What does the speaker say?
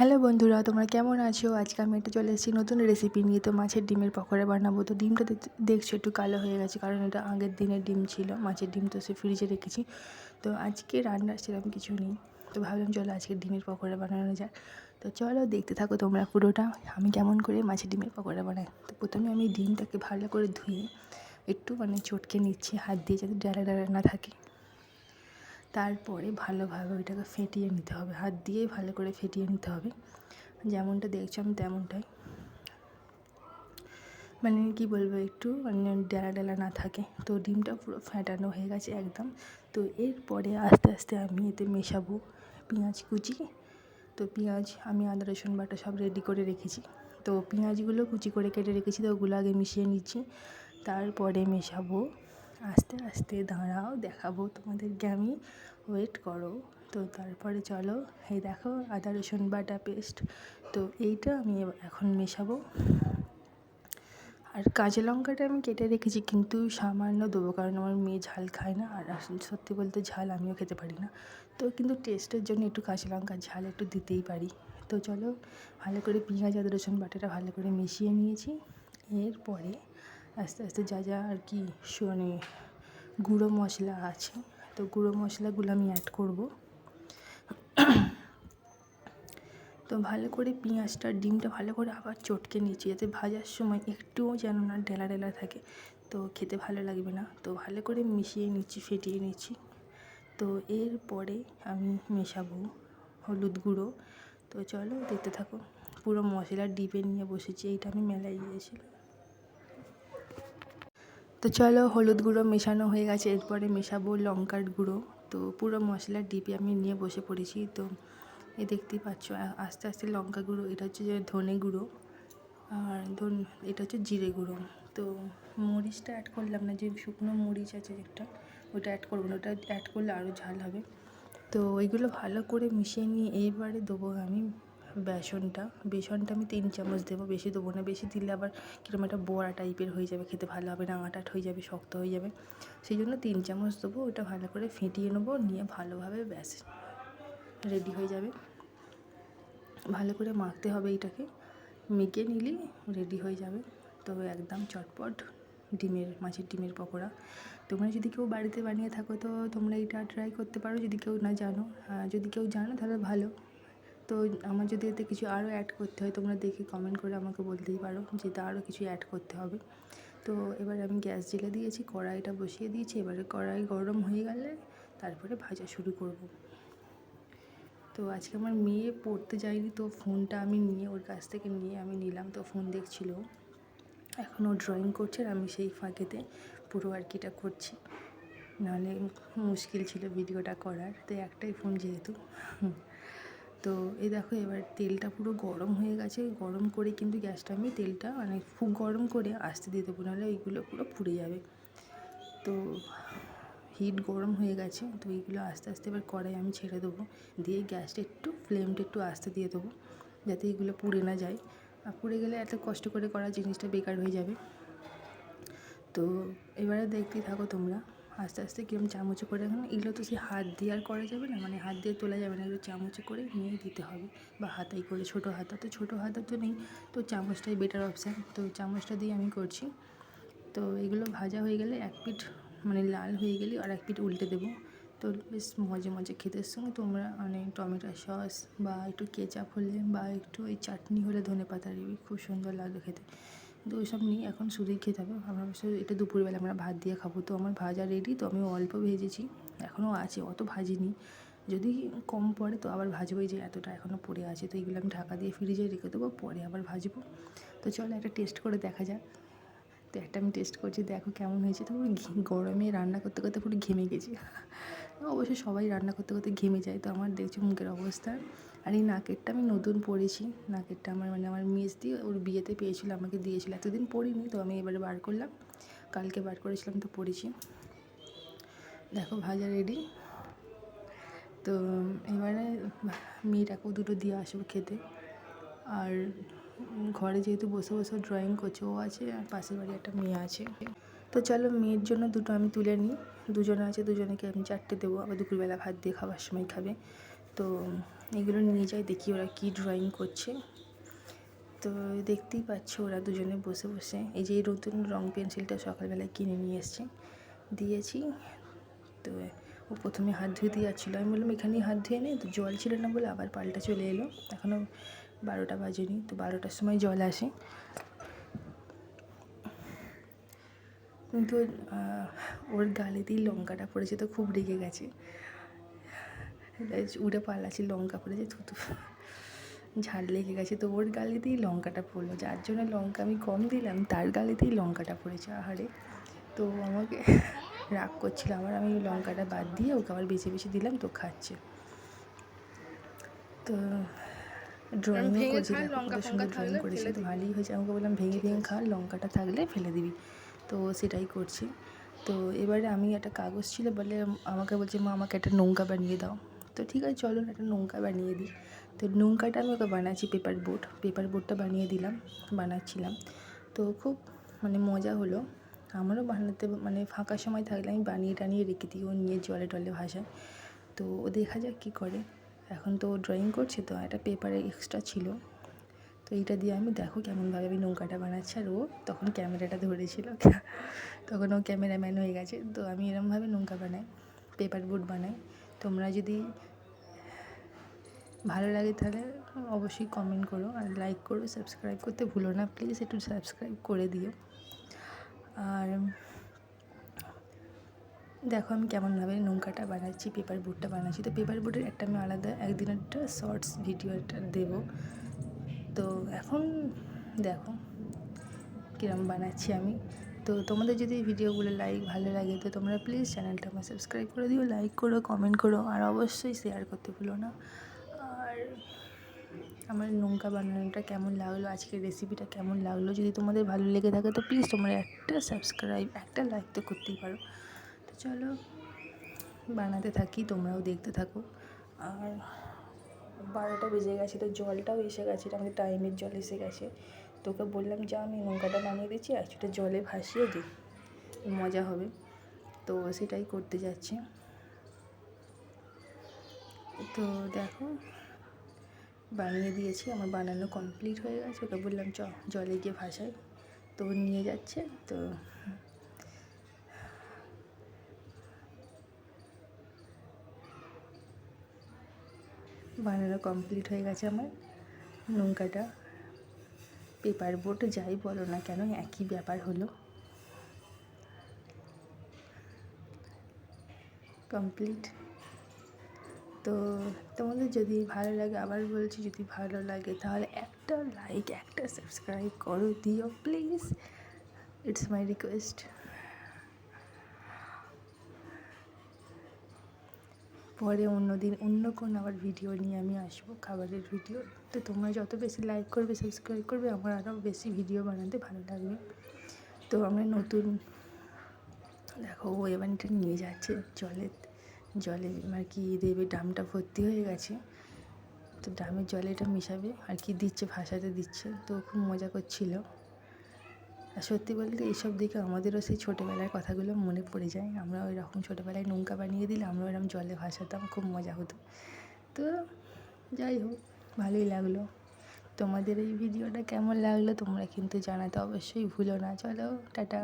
Hello বন্ধুরা, তোমরা কেমন আছো? আজকে আমি একটা চলে এসেছি নতুন রেসিপি নিয়ে। তো মাছের ডিমের পকোড়া বানাবো। তো ডিমটা দেখ- দেখছ একটু কালো হয়ে গেছে, কারণ এটা আগের দিনের ডিম ছিল। মাছের ডিম তো সে ফ্রিজে রেখেছি। তো আজকে রান্নার সেরকম কিছু নেই। তো ভাবলাম চলো আজকে ডিমের পকোড়া বানানো যাক। তো চলো দেখতে থাকো তোমরা পুরোটা। আমি কেমন করে মাছের ডিমের পকোড়া বানাই? তো প্রথমে আমি ডিমটাকে ভালো করে ধুয়ে একটু মানে চটকে নিচ্ছি, হাত দিয়ে যাতে ডালা ডালা না থাকে। তারপরে ভালোভাবে ওইটাকে ফেটিয়ে নিতে হবে। হাত দিয়েই ভালো করে ফেটিয়ে নিতে হবে। যেমনটা দেখছ আমি তেমনটাই। মানে কি বলব, একটু মানে ডেলা ডেলা না থাকে। তো ডিমটা পুরো ফ্যাটানো হয়ে গেছে একদম। তো এরপরে আস্তে আস্তে আমি এতে মেশাবো পেঁয়াজ কুচি। তো পেঁয়াজ আমি আদা, রসুন, বাটা সব রেডি করে রেখেছি। তো পেঁয়াজগুলো কুচি করে কেটে রেখেছি, তো ওগুলো আগে মিশিয়ে নিচ্ছি। তারপরে মেশাবো আস্তে আস্তে দাঁড়াও, দেখাবো তোমাদেরকে আমি। ওয়েট করো। তো তারপরে চলো। এই দেখো, আদা, রসুন, বাটা পেস্ট তো এইটা আমি এখন মেশাবো। আর কাঁচা লঙ্কাটা আমি কেটে রেখেছি, কিন্তু সামান্য দেবো, কারণ আমার মেয়ে ঝাল খায় না। আর আসলে সত্যি বলতে ঝাল আমিও খেতে পারি না। তো কিন্তু টেস্টের জন্য একটু কাঁচা লঙ্কার ঝাল একটু দিতেই পারি। তো চলো, ভালো করে পেঁয়াজ, আদা, রসুন, বাটাটা ভালো করে মিশিয়ে নিয়েছি। এরপরে আস্তে আস্তে যা যা আর কি মানে গুঁড়ো মশলা আছে, তো গুঁড়ো মশলাগুলো আমি অ্যাড করব। তো ভালো করে পেঁয়াজটা, ডিমটা ভালো করে আবার চটকে নিচ্ছি যাতে ভাজার সময় একটুও যেন না ডেলা ডেলা থাকে, তো খেতে ভালো লাগবে না। তো ভালো করে মিশিয়ে নিচ্ছি, ফেটিয়ে নিচ্ছি। তো এরপরে আমি মেশাবো হলুদ গুঁড়ো। তো চলো দেখতে থাকো, পুরো মশলা ডিপে নিয়ে বসেছি, এইটা আমি মেলায় গিয়েছিলাম। তো চলো হলুদ গুঁড়ো মেশানো হয়ে গেছে, এরপরে মেশাবো লঙ্কার গুঁড়ো। তো পুরো মশলার ডিপে আমি নিয়ে বসে পড়েছি। তো এ দেখতেই পাচ্ছ আস্তে আস্তে লঙ্কা গুঁড়ো, এটা হচ্ছে যে ধনে গুঁড়ো, আর ধন, এটা হচ্ছে জিরে গুঁড়ো। তো মরিচটা অ্যাড করলাম না, যে শুকনো মরিচ আছে একটা, ওটা অ্যাড করব না, ওটা অ্যাড করলে আরও ঝাল হবে। তো ওইগুলো ভালো করে মিশিয়ে নিয়ে এইবারে দেবো আমি বেসনটা বেসনটা আমি তিন চামচ দেবো, বেশি দেবো না। বেশি দিলে আবার কীরকম একটা বড়া টাইপের হয়ে যাবে, খেতে ভালো হবে না, আটাট হয়ে যাবে, শক্ত হয়ে যাবে। সেই জন্য তিন চামচ দেবো, ওটা ভালো করে ফেটিয়ে নেব, নিয়ে ভালোভাবে ব্যাস রেডি হয়ে যাবে। ভালো করে মাখতে হবে এটাকে, মেখে নিলেই রেডি হয়ে যাবে। তো একদম চটপট ডিমের, মাছের ডিমের পকোড়া। তোমরা যদি কেউ বাড়িতে বানিয়ে থাকো, তো তোমরা এটা ট্রাই করতে পারো। যদি কেউ না জানো যদি কেউ জানো, তাহলে ভালো। তো আমার যদি এতে কিছু আরও অ্যাড করতে হয়, তোমরা দেখে কমেন্ট করে আমাকে বলতেই পারো যে তা আরও কিছু অ্যাড করতে হবে। তো এবার আমি গ্যাস জেলে দিয়েছি, কড়াইটা বসিয়ে দিয়েছি। এবারে কড়াই গরম হয়ে গেলে তারপরে ভাজা শুরু করব। তো আজকে আমার মেয়ে পড়তে যায়নি, তো ফোনটা আমি নিয়ে ওর কাছ থেকে নিয়ে আমি নিলাম। তো ফোন দেখছিল এখন ও ড্রয়িং করছে আর আমি সেই ফাঁকেতে পুরো আর কিটা করছি। নাহলে মুশকিল ছিল ভিডিওটা করার। তো একটাই ফোন যেহেতু। তো এই দেখো এবার তেলটা পুরো গরম হয়ে গেছে। গরম করে কিন্তু গ্যাসটা আমি তেলটা মানে খুব গরম করে আস্তে দিয়ে দেবো, নাহলে এইগুলো পুরো পুড়ে যাবে। তো হিট গরম হয়ে গেছে, তো এইগুলো আস্তে আস্তে এবার কড়াই আমি ছেড়ে দেবো। দিয়ে গ্যাসটা একটু, ফ্লেমটা একটু আস্তে দিয়ে দেবো, যাতে এগুলো পুড়ে না যায়। আর পুড়ে গেলে এত কষ্ট করে করা জিনিসটা বেকার হয়ে যাবে। তো এবারে দেখতেই থাকো তোমরা আস্তে আস্তে কিরম চামচে করে এখন এগুলো তো সে হাত দিয়ে আর করা যাবে না। মানে হাত দিয়ে তোলা যাবে না। এগুলো চামচে করে নিয়ে দিতে হবে। বা হাতাই করে, ছোটো হাতা। তো ছোটো হাতা তো নেই। তো চামচটাই বেটার অপশান তো চামচটা দিয়ে আমি করছি। তো এগুলো ভাজা হয়ে গেলে এক পিঠ মানে লাল হয়ে গেলে আর এক পিঠ উল্টে দেবো। তো বেশ মজা মজা খেতের সঙ্গে। তোমরা মানে টমেটো সস বা একটু কেচাপ হলে বা একটু ওই চাটনি হলে ধনে পাতার খুব সুন্দর লাগবে খেতে। কিন্তু ওইসব নিয়ে এখন শুধুই খেতে হবে। আমরা অবশ্য এটা দুপুরবেলা আমরা ভাত দিয়ে খাব। তো আমার ভাজা রেডি তো আমি অল্প ভেজেছি। এখনও আছে, অত ভাজিনি। যদি কম পড়ে তো আবার ভাজবোই যে এতটা এখনও পড়ে আছে। তো এগুলো আমি ঢাকা দিয়ে ফ্রিজে রেখে দেবো, পরে আবার ভাজবো। তো চলো একটা টেস্ট করে দেখা যাক। তো একটা আমি টেস্ট করছি, দেখো কেমন হয়েছে। তো পুরো ঘি- গরমে রান্না করতে করতে পুরো ঘেমে গেছি। অবশ্য সবাই রান্না করতে করতে ঘেমে যায়, তো আমার দেখছ মুখের অবস্থা। আর এই নাকেরটা আমি নতুন পরেছি। নাকেরটা আমার মানে আমার মেজ দিয়ে ওর বিয়েতে পেয়েছিল, আমাকে দিয়েছিল। এতদিন পরিনি, তো আমি এবারে বার করলাম। কালকে বার করেছিলাম, তো পরেছি। দেখো, ভাজা রেডি তো এবারে মেয়েটাকেও দুটো দিয়ে আসব খেতে। আর ঘরে যেহেতু বসে বসে ড্রয়িং করছে, ও আছে, আর পাশের বাড়ি একটা মেয়ে আছে। তো চলো মেয়ের জন্য দুটো আমি তুলে নিই। দুজনে আছে, দুজনেকে আমি চারটে দেবো। আবার দুপুরবেলা ভাত দিয়ে খাবার সময় খাবে। তো এগুলো নিয়ে যাই, দেখি ওরা কী ড্রয়িং করছে। তো দেখতেই পাচ্ছ ওরা দুজনে বসে বসে। এই যে নতুন রং পেন্সিলটা সকালবেলায় কিনে নিয়ে এসছে। দিয়েছি। তো ও প্রথমে হাত ধুয়ে দিয়ে যাচ্ছিল আমি বললাম, এখানেই হাত ধুয়ে নে। তো জল ছিল না বলে আবার পাল্টা চলে এলো। এখনও বারোটা বাজেনি। তো বারোটার সময় জল আসে। কিন্তু ওর গালেতেই লঙ্কাটা পড়েছে তো খুব রেগে গেছে। উড়ে পালাচ্ছে লঙ্কা পড়েছে থুতু ঝাড় লেগে গেছে। তো ওর গালেতেই লঙ্কাটা পড়ল যার জন্য লঙ্কা আমি কম দিলাম তার গালেতেই লঙ্কাটা পড়েছে আহারে। তো আমাকে রাগ করছিল আবার আমি লঙ্কাটা বাদ দিয়ে ওকে আবার বেছে বেছে দিলাম তো খাচ্ছে। তো ড্রয়িংও ভেঙে করেছে খান, দেখো লঙ্কা কত সুন্দর ড্রয়িং থাকলে করেছে তো ভালোই হয়েছে। আমাকে বললাম ভেঙে ভেঙে খা লঙ্কাটা থাকলে ফেলে দিবি। তো সেটাই করছি। তো এবারে আমি একটা কাগজ ছিল বলে আমাকে বলছে, মা, আমাকে একটা নৌকা বানিয়ে দাও। তো ঠিক আছে, চলো একটা নৌকা বানিয়ে দিই। তো নৌকাটা আমি ওকে বানাচ্ছি পেপার বোট পেপার বোটটা বানিয়ে দিলাম, বানাচ্ছিলাম। তো খুব মানে মজা হলো। আমারও বানাতে মানে ফাঁকা সময় থাকলে আমি বানিয়ে টানিয়ে রেখে দিই, ও নিয়ে জলে টলে ভাসায়। তো ও দেখা যাক কী করে। এখন তো ড্রয়িং করছে, তো একটা পেপারে এক্সট্রা ছিল। তো এইটা দিয়ে আমি দেখো কেমনভাবে আমি নৌকাটা বানাচ্ছি আর ও তখন ক্যামেরাটা ধরেছিল। তখন ও ক্যামেরাম্যান হয়ে গেছে। তো আমি এরমভাবে নৌকা বানাই, পেপার বোট বানাই। তোমরা যদি ভালো লাগে তাহলে অবশ্যই কমেন্ট করো আর লাইক করো সাবস্ক্রাইব করতে ভুলো না। প্লিজ একটু সাবস্ক্রাইব করে দিও। আর দেখো আমি কেমনভাবে নৌকাটা বানাচ্ছি, পেপার বোটটা বানাচ্ছি। তো পেপার বোটের একটা আমি আলাদা, একদিন একটা শর্টস ভিডিও একটা দেবো। তো এখন দেখো কীরম বানাচ্ছি আমি। তো তোমাদের যদি ভিডিওগুলো লাইক ভালো লাগে, তো তোমরা প্লিজ চ্যানেলটা আমার সাবস্ক্রাইব করে দিও লাইক করো কমেন্ট করো, আর অবশ্যই শেয়ার করতে ভুলো না। আর আমার নৌকা বানানোটা কেমন লাগল, আজকের রেসিপিটা কেমন লাগল, যদি তোমাদের ভালো লেগে থাকে, তো প্লিজ তোমরা একটা সাবস্ক্রাইব একটা লাইক তো করতেই পারো। তো চলো বানাতে থাকি, তোমরাও দেখতে থাকো। আর বারোটা বেজে গেছে, তো জলটাও এসে গেছে, এটা আমাদের টাইমের জল এসে গেছে। তোকে বললাম যে আমি নৌকাটা বানিয়ে দিচ্ছি, আর সেটা জলে ভাসিয়ে দিই মজা হবে। তো সেটাই করতে যাচ্ছি। তো দেখো, বানিয়ে দিয়েছি, আমার বানানো কমপ্লিট হয়ে গেছে ওকে বললাম চ, জলে গিয়ে ভাসাই। তো নিয়ে যাচ্ছে, তো বানানো কমপ্লিট হয়ে গেছে আমার। নৌকাটা পেপার বোট, যাই বলো না কেন, একই ব্যাপার হলো। কমপ্লিট তো তোমাদের যদি ভালো লাগে, আবার বলছি যদি ভালো লাগে, তাহলে একটা লাইক একটা সাবস্ক্রাইব করো, দিও প্লিজ ইটস মাই রিকোয়েস্ট পরে অন্য দিন অন্য কোনো আবার ভিডিও নিয়ে আমি আসব, খাবারের ভিডিও তো তোমরা যত বেশি লাইক করবে সাবস্ক্রাইব করবে, আমার আরও বেশি ভিডিও বানাতে ভালো লাগবে। তো আমরা নতুন, দেখো ও এবার এটা নিয়ে যাচ্ছে, জলে জলে আর কি দেবে ড্রামটা ভর্তি হয়ে গেছে। তো ড্রামের জলে এটা মেশাবে, আর কি দিচ্ছে ভাসাতে দিচ্ছে, তো খুব মজা করছিল। আর সত্যি বলতে এইসব দিকে আমাদেরও সেই ছোটোবেলার কথাগুলো মনে পড়ে যায়। আমরা ওই রকম ছোটোবেলায় নৌকা বানিয়ে দিলে আমরা ওইরকম জলে ভাসাতাম, খুব মজা হতো। তো যাই হোক, ভালোই লাগল। তোমাদের এই ভিডিওটা কেমন লাগল তোমরা কিন্তু জানাতে অবশ্যই ভুলো না। চলো, টাটা।